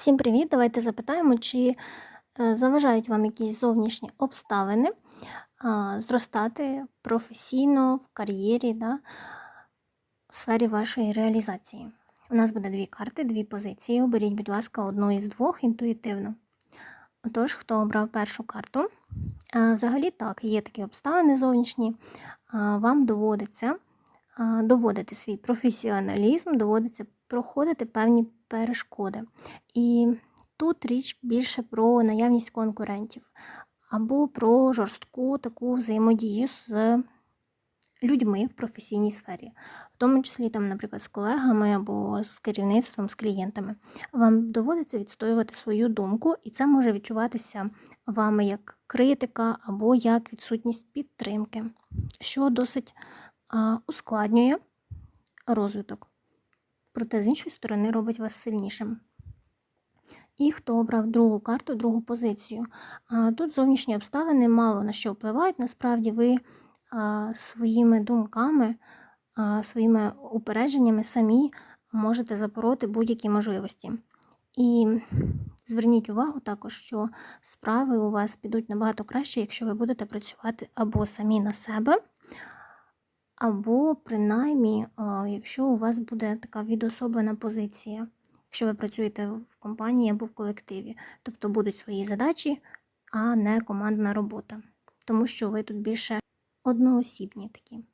Всім привіт! Давайте запитаємо, чи е, заважають вам якісь зовнішні обставини зростати професійно в кар'єрі да, в сфері вашої реалізації. У нас буде дві карти, дві позиції. Оберіть, будь ласка, одну із двох інтуїтивно. Отож, хто обрав першу карту? Взагалі так, є такі обставини зовнішні. Вам доводиться доводити свій професіоналізм, доводиться проходити певні перешкоди. І тут річ більше про наявність конкурентів або про жорстку таку взаємодію з людьми в професійній сфері, в тому числі, там, наприклад, з колегами або з керівництвом, з клієнтами. Вам доводиться відстоювати свою думку, і це може відчуватися вами як критика або як відсутність підтримки, що досить ускладнює розвиток. Проте, з іншої сторони, робить вас сильнішим. І хто обрав другу карту, другу позицію. Тут зовнішні обставини мало на що впливають. Насправді ви своїми думками, своїми упередженнями самі можете запороти будь-які можливості. І зверніть увагу також, що справи у вас підуть набагато краще, якщо ви будете працювати або самі на себе, або принаймні, якщо у вас буде така відособлена позиція, якщо ви працюєте в компанії або в колективі. Тобто будуть свої задачі, а не командна робота. Тому що ви тут більше одноосібні такі.